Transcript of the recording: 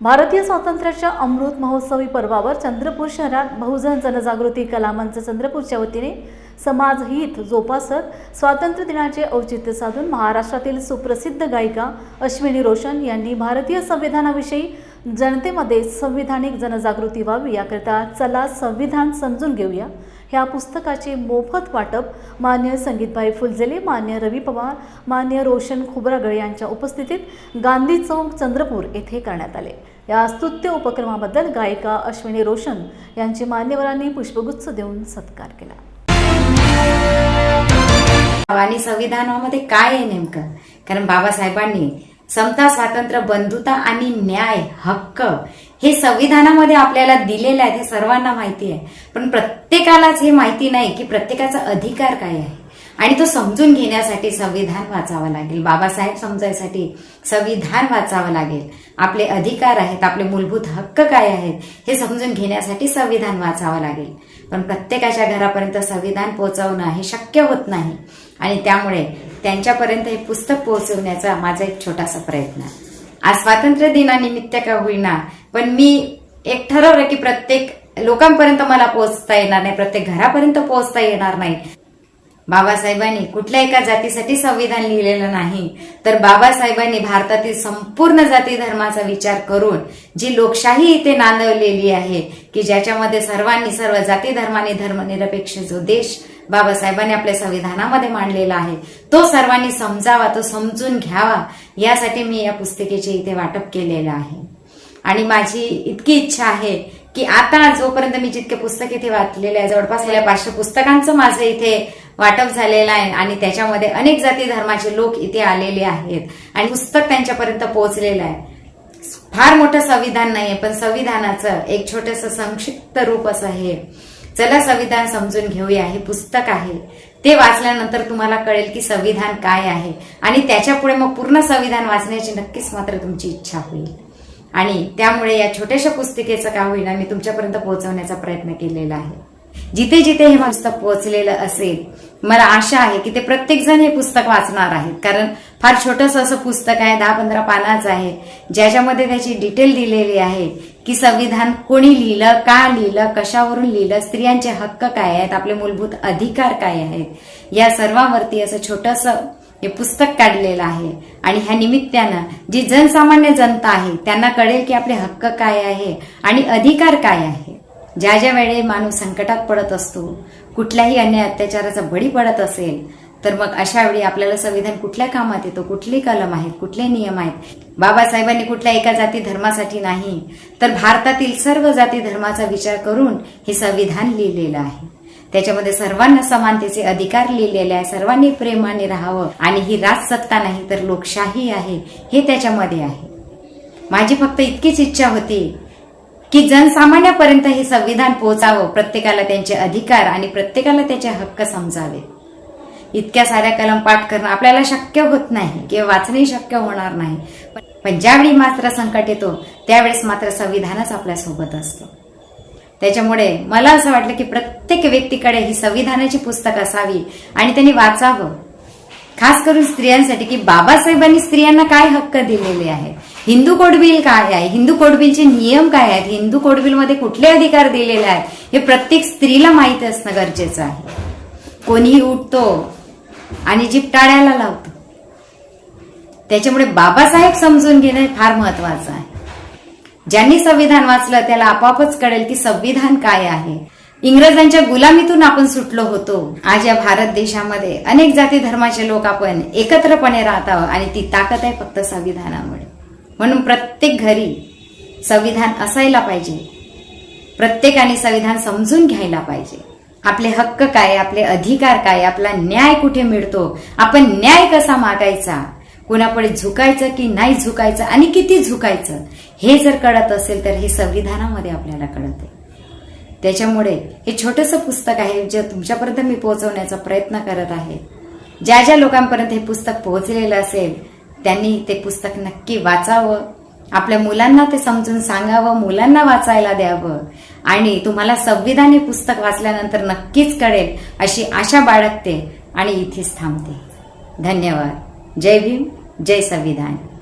भारतीय स्वातंत्र्याच्या अमृत महोत्सवी पर्वावर चंद्रपूर शहरात बहुजन जनजागृती कला मंच चंद्रपूरच्या वतीने समाज हित जोपासत स्वातंत्र्य दिनाचे औचित्य साधून महाराष्ट्रातील सुप्रसिद्ध गायिका अश्विनी रोशन यांनी भारतीय संविधानाविषयी जनतेमध्ये संविधानिक जनजागृती व्हावी याकरिता चला संविधान समजून घेऊया. ह्या पुस्तकाचे मोफत वाटप मान्य संगीतभाई फुलझेले मान्य रवी पवार मान्य रोशन खुबरागळ यांच्या उपस्थितीत गांधी चौक चंद्रपूर येथे करण्यात आले. या स्तुत्य उपक्रमाबद्दल गायिका अश्विनी रोशन यांची मान्यवरांनी पुष्पगुच्छ देऊन सत्कार केला. आणि संविधानामध्ये काय आहे नेमकं? कारण बाबासाहेबांनी समता स्वातंत्र्य बंधुता आणि न्याय हक्क हे संविधानामध्ये आपल्याला दिलेले आहेत हे सर्वांना माहिती आहे. पण प्रत्येकालाच हे माहिती नाही की प्रत्येकाचा अधिकार काय आहे. आणि तो समजून घेण्यासाठी संविधान वाचावं लागेल. बाबासाहेब समजायसाठी संविधान वाचावं लागेल. आपले अधिकार आहेत आपले मूलभूत हक्क काय आहेत हे समजून घेण्यासाठी संविधान वाचावं लागेल. पण प्रत्येकाच्या घरापर्यंत संविधान पोहोचवणं हे शक्य होत नाही. आणि त्यामुळे त्यांच्यापर्यंत हे पुस्तक पोहोचवण्याचा माझा एक छोटासा प्रयत्न आज स्वातंत्र्य दिनानिमित्त का होईना पण मी एक ठरवलं की प्रत्येक लोकांपर्यंत मला पोहोचता येणार नाही प्रत्येक घरापर्यंत पोहोचता येणार नाही. बाबासाहेबांनी कुठल्या एका जातीसाठी संविधान लिहिलेलं नाही तर बाबासाहेबांनी भारतातील संपूर्ण जाती धर्माचा विचार करून जी लोकशाही इथे नांदवलेली आहे की ज्याच्यामध्ये सर्वांनी सर्व जाती धर्माने धर्मनिरपेक्ष जो देश बाबासाहेबांनी आपल्या संविधानामध्ये मांडलेला आहे तो सर्वांनी समजावा तो समजून घ्यावा यासाठी मी या पुस्तिकेचे इथे वाटप केलेलं आहे. आणि माझी इतकी इच्छा आहे की आता जोपर्यंत मी जितके पुस्तक इथे वाचलेले आहे जवळपास गेल्या पाचशे पुस्तकांचं माझं इथे वाटप झालेलं आहे आणि त्याच्यामध्ये अनेक जाती धर्माचे लोक इथे आलेले आहेत. आणि पुस्तक त्यांच्यापर्यंत पोहोचलेलं आहे. फार मोठं संविधान नाहीये पण संविधानाचं एक छोटस संक्षिप्त रूप असं हे चला संविधान समजून घेऊया हे पुस्तक आहे. ते वाचल्यानंतर तुम्हाला कळेल की संविधान काय आहे. आणि त्याच्यापुढे मग पूर्ण संविधान वाचण्याची नक्कीच मात्र तुमची इच्छा होईल. आणि त्यामुळे या छोट्याशा पुस्तिकेचं का होईल मी तुमच्यापर्यंत पोहोचवण्याचा प्रयत्न केलेला आहे. जिथे जिथे हे पुस्तक पोहोचलेलं असेल मला आशा आहे की ते प्रत्येक जण हे पुस्तक वाचणार आहेत. कारण फार छोटस असं पुस्तक आहे दहा पंधरा पानाचं आहे ज्याच्यामध्ये त्याची डिटेल दिलेली आहे की संविधान कोणी लिहिलं का लिहिलं कशावरून लिहिलं स्त्रियांचे हक्क काय आहेत आपले मूलभूत अधिकार काय आहेत. या सर्वांवरती असं छोटस हे पुस्तक काढलेलं आहे. आणि ह्या निमित्तानं जी जनसामान्य जनता आहे त्यांना कळेल की आपले हक्क काय आहे आणि अधिकार काय आहे. ज्या ज्या वेळे माणूस संकटात पडत असतो कुठल्याही अन्याय अत्याचाराचा बळी पडत असेल तर मग अशा वेळी आपल्याला संविधान कुठल्या कामात येतो कुठली कलम आहेत कुठले नियम आहेत? बाबासाहेबांनी कुठल्या एका जाती धर्मासाठी नाही तर भारतातील सर्व जाती धर्माचा विचार करून हे संविधान लिहिलेलं आहे. त्याच्यामध्ये सर्वांना समानतेचे अधिकार लिहिलेले आहे सर्वांनी प्रेमाने राहावं आणि ही राजसत्ता नाही तर लोकशाही आहे हे त्याच्यामध्ये आहे. माझी फक्त इतकीच इच्छा होती की जनसामान्यापर्यंत हे संविधान पोहोचावं प्रत्येकाला त्यांचे अधिकार आणि प्रत्येकाला त्याचे हक्क समजावे. इतक्या साऱ्या कलम पाठ करणं आपल्याला शक्य होत नाही किंवा वाचणंही शक्य होणार नाही. पण- ज्यावेळी मात्र संकट येतो त्यावेळेस मात्र संविधानच आपल्यासोबत असतं. त्याच्यामुळे मला असं वाटलं की प्रत्येक व्यक्तीकडे ही संविधानाची पुस्तक असावी आणि त्यांनी वाचावं. खास करून स्त्रियांसाठी की बाबासाहेबांनी स्त्रियांना काय हक्क दिलेले आहेत? हिंदू कोडबिल काय आहे? हिंदू कोडबिलचे नियम काय आहेत? हिंदू कोडबिलमध्ये कुठले अधिकार दिलेले आहेत? हे प्रत्येक स्त्रीला माहीत असणं गरजेचं आहे. कोणीही उठतो आणि जिपटाळ्याला लावतो. त्याच्यामुळे बाबासाहेब समजून घेणं फार महत्वाचं आहे. ज्यांनी संविधान वाचलं त्याला आपोआपच कळेल की संविधान काय आहे. इंग्रजांच्या गुलामीतून आपण सुटलो होतो. आज या भारत देशामध्ये अनेक जाती धर्माचे लोक आपण एकत्रपणे राहत आहोत आणि ती ताकद आहे फक्त संविधानामुळे. म्हणून प्रत्येक घरी संविधान असायला पाहिजे. प्रत्येकाने संविधान समजून घ्यायला पाहिजे. आपले हक्क काय आपले अधिकार काय आपला न्याय कुठे मिळतो आपण न्याय कसा मागायचा कुणापुढे झुकायचं की नाही झुकायचं आणि किती झुकायचं हे जर कळत असेल तर हे संविधानामध्ये आपल्याला कळते त्याच्यामुळे हे छोटंसं पुस्तक आहे जे तुमच्यापर्यंत मी पोहोचवण्याचा प्रयत्न करत आहे. ज्या ज्या लोकांपर्यंत हे पुस्तक पोहोचलेलं असेल त्यांनी ते पुस्तक नक्की वाचावं. आपल्या मुलांना ते समजून सांगावं मुलांना वाचायला द्यावं. आणि तुम्हाला संविधान हे पुस्तक वाचल्यानंतर नक्कीच कळेल अशी आशा बाळगते आणि इथेच थांबते. धन्यवाद. जय भीम जय संविधान.